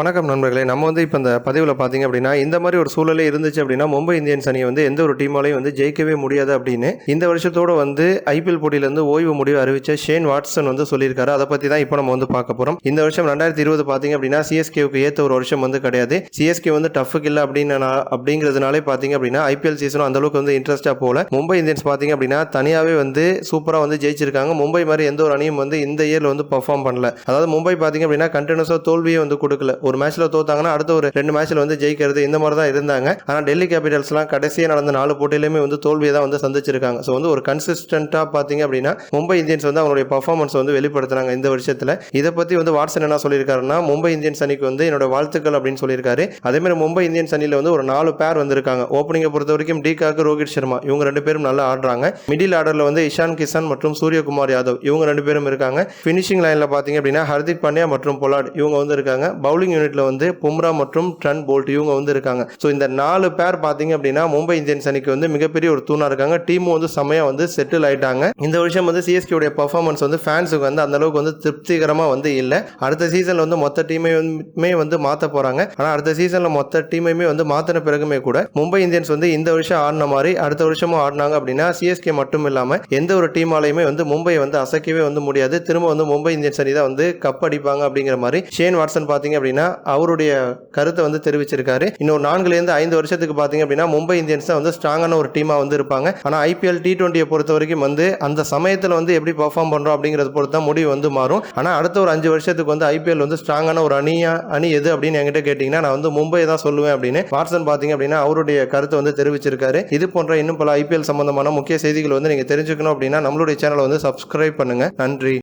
வணக்கம் நண்பர்களே. நம்ம வந்து இப்போ இந்த பதிவில் பார்த்தீங்க அப்படின்னா இந்த மாதிரி ஒரு சூழலே இருந்துச்சு அப்படின்னா மும்பை இந்தியன்ஸ் அணியை வந்து எந்த ஒரு டீமாலையும் வந்து ஜெயிக்கவே முடியாது அப்படின்னு இந்த வருஷத்தோட வந்து ஐபிஎல் போட்டியிலேருந்து ஓய்வு முடிவு அறிவிச்ச ஷேன் வாட்சன் வந்து சொல்லியிருக்காரு. அதை பற்றி தான் இப்போ நம்ம வந்து பார்க்க போகிறோம் இந்த வருஷம் ரெண்டாயிரத்தி இருபது பார்த்தீங்க அப்படின்னா சிஎஸ்கேவுக்கு ஏற்ற ஒரு வருஷம் வந்து கிடையாது. சிஎஸ்கே வந்து டஃபுக்கு இல்லை அப்படின்னு அப்படிங்கிறதுனாலே பார்த்தீங்க அப்படின்னா ஐபிஎல் சீசனும் அந்த அளவுக்கு வந்து இன்ட்ரெஸ்ட்டாக போகல. மும்பை இந்தியன்ஸ் பார்த்தீங்க அப்படின்னா தனியாகவே வந்து சூப்பராக வந்து ஜெயிச்சிருக்காங்க. மும்பை மாதிரி எந்த ஒரு அணியும் வந்து இந்த இயரில் வந்து பர்ஃபார்ம் பண்ணல. அதாவது மும்பை பார்த்தீங்க அப்படின்னா கண்டினியூஸாக தோல்வியே வந்து கொடுக்கல. ஒரு மேட்ச்ல தோத்தாங்கன்னா அடுத்த ஒரு ரெண்டு மேட்ச்ல வந்து ஜெயிக்கிறது இந்த மாதிரி தான் இருந்தாங்க. ஆனால் டெல்லி கேபிட்டல்ஸ்லாம் கடைசியாக நடந்த நாலு போட்டியிலுமே வந்து தோல்வியை தான் வந்து சந்திச்சிருக்காங்க. ஸோ வந்து ஒரு கன்சிஸ்டண்ட்டாக பார்த்தீங்க அப்படின்னா மும்பை இந்தியன்ஸ் வந்து அவங்களுடைய பர்ஃபார்மன்ஸ் வந்து வெளிப்படுத்தினாங்க இந்த வருஷத்தில். இதை பற்றி வந்து வாட்சன் என்ன சொல்லியிருக்காருன்னா மும்பை இந்தியன்ஸ் அணிக்கு வந்து என்னோட வாழ்த்துக்கள் அப்படின்னு சொல்லியிருக்காரு. அதே மாதிரி மும்பை இந்தியன்ஸ் அணியில் வந்து ஒரு நாலு பேர் வந்திருக்காங்க. ஓப்பனிங்கை பொறுத்த வரைக்கும் டிகாக்கு ரோஹித் சர்மா இவங்க ரெண்டு பேரும் நல்லா ஆடுறாங்க. மிடில் ஆர்டரில் வந்து இஷான் கிஷன் மற்றும் சூரியகுமார் யாதவ் இவங்க ரெண்டு பேரும் இருக்காங்க. ஃபினிஷிங் லைனில் பார்த்தீங்க அப்படின்னா ஹர்திக் பாண்டியா மற்றும் பொலாட் இவங்க வந்து இருக்காங்க. பவுலிங் யூனிட்ல வந்து பும்ரா மற்றும் ட்ரன் போல்ட் இவங்க வந்து இருக்காங்க. ஸோ இந்த நாலு பேர் பார்த்தீங்க அப்படின்னா மும்பை இந்தியன்ஸ் அணிக்கு வந்து மிகப்பெரிய ஒரு தூணா இருக்காங்க. டீமும் வந்து செம்மையா வந்து செட்டில் ஆயிட்டாங்க. இந்த வருஷம் வந்து சிஎஸ்கே உடைய பர்ஃபார்மன்ஸ் வந்து ஃபேன்ஸுக்கு வந்து அந்த அளவுக்கு வந்து திருப்திகரமாக வந்து இல்லை. அடுத்த சீசனில் வந்து மொத்த டீமையுமே வந்து மாற்ற போறாங்க. ஆனால் அடுத்த சீசனில் மொத்த டீமையுமே வந்து மாற்றின பிறகுமே கூட மும்பை இந்தியன்ஸ் வந்து இந்த வருஷம் ஆடின மாதிரி அடுத்த வருஷமும் ஆடினாங்க அப்படின்னா சிஎஸ்கே மட்டும் இல்லாமல் எந்த ஒரு டீமாலையுமே வந்து மும்பை வந்து அசைக்கவே வந்து முடியாது. திரும்ப வந்து மும்பை இந்தியன்ஸ் அணி தான் வந்து கப் அடிப்பாங்க அப்படிங்கிற மாதிரி ஷேன் வாட்சன் பார்த்தீங்க அப்படின்னா அவருடைய கருத்தை வந்து தெரிவிச்சிருக்காரு. இன்னொரு நான்குலேருந்து ஐந்து வருஷத்துக்கு பார்த்தீங்க அப்படின்னா மும்பை இந்தியன்ஸ் தான் வந்து ஸ்ட்ராங்கான ஒரு டீமாக வந்து இருப்பாங்க. ஆனால் ஐபிஎல் டி டுவெண்ட்டியை பொறுத்த வரைக்கும் வந்து அந்த சமயத்தில் வந்து எப்படி பர்ஃபார்ம் பண்ணுறோம் அப்படிங்கிறத பொறுத்து தான் முடிவு வந்து மாறும். ஆனால் அடுத்த ஒரு அஞ்சு வருஷத்துக்கு வந்து ஐபிஎல் வந்து ஸ்ட்ராங்கான ஒரு அணியா அணி எது அப்படின்னு என்கிட்ட கேட்டிங்கன்னா நான் வந்து மும்பை தான் சொல்லுவேன் அப்படின்னு வாட்ஸன் பார்த்தீங்க அப்படின்னா அவருடைய கருத்தை வந்து தெரிவிச்சிருக்காரு. இது போன்ற இன்னும் பல ஐபிஎல் சம்பந்தமான முக்கிய செய்திகள் வந்து நீங்கள் தெரிஞ்சுக்கணும் அப்படின்னா நம்மளுடைய சேனலை வந்து சப்ஸ்கிரைப் பண்ணுங்கள் நன்றி.